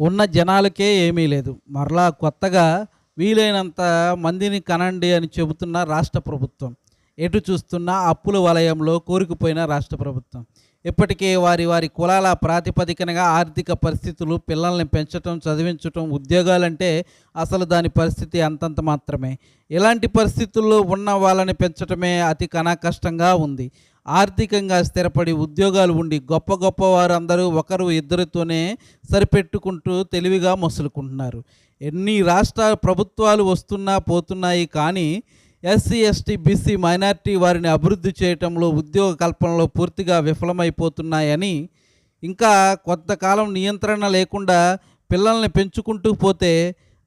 ఉన్న జనాలకే ఏమీ లేదు. మరలా కొత్తగా వీలైనంత మందిని కనండి అని చెబుతున్న రాష్ట్ర ప్రభుత్వం. ఎటు చూస్తున్నా అప్పుల వలయంలో కోరుకుపోయిన రాష్ట్ర ప్రభుత్వం. ఇప్పటికే వారి వారి కులాల ప్రాతిపదికనగా ఆర్థిక పరిస్థితులు పిల్లల్ని పెంచటం చదివించటం ఉద్యోగాలంటే అసలు దాని పరిస్థితి అంతంత మాత్రమే. ఇలాంటి పరిస్థితుల్లో ఉన్న వాళ్ళని పెంచటమే అతి కనా కష్టంగా ఉంది. ఆర్థికంగా స్థిరపడి ఉద్యోగాలు ఉండి గొప్ప గొప్ప వారందరూ ఒకరు ఇద్దరితోనే సరిపెట్టుకుంటూ తెలివిగా మసులుకుంటున్నారు. ఎన్ని రాష్ట్ర ప్రభుత్వాలు వస్తున్నా పోతున్నాయి కానీ ఎస్సీ ఎస్టీ బీసీ మైనార్టీ వారిని అభివృద్ధి చేయటంలో ఉద్యోగ కల్పనలో పూర్తిగా విఫలమైపోతున్నాయని ఇంకా కొంతకాలం నియంత్రణ లేకుండా పిల్లల్ని పెంచుకుంటూ పోతే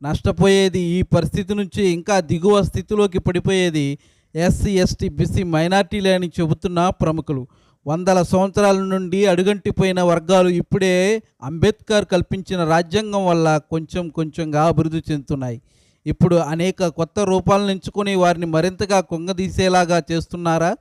నష్టపోయేది ఈ పరిస్థితి నుంచి ఇంకా దిగువ స్థితిలోకి పడిపోయేది ఎస్సీ ఎస్టీ బీసీ మైనార్టీలే అని చెబుతున్న ప్రముఖులు. వందల సంవత్సరాల నుండి అడుగంటిపోయిన వర్గాలు ఇప్పుడే అంబేద్కర్ కల్పించిన రాజ్యాంగం వల్ల కొంచెం కొంచెంగా అభివృద్ధి చెందుతున్నాయి. ఇప్పుడు అనేక కొత్త రూపాలను ఎంచుకొని వారిని మరింతగా కొంగదీసేలాగా చేస్తున్నారా?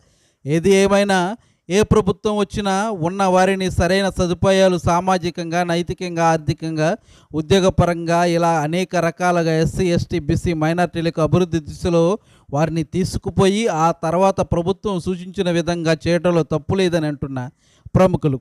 ఏది ఏమైనా ఏ ప్రభుత్వం వచ్చినా ఉన్న వారిని సరైన సదుపాయాలు సామాజికంగా నైతికంగా ఆర్థికంగా ఉద్యోగపరంగా ఇలా అనేక రకాలుగా ఎస్సీ ఎస్టీ బీసీ మైనార్టీలకు అభివృద్ధి దిశలో వారిని తీసుకుపోయి ఆ తర్వాత ప్రభుత్వం సూచించిన విధంగా చేయడంలో తప్పు లేదని అంటున్న ప్రముఖులు.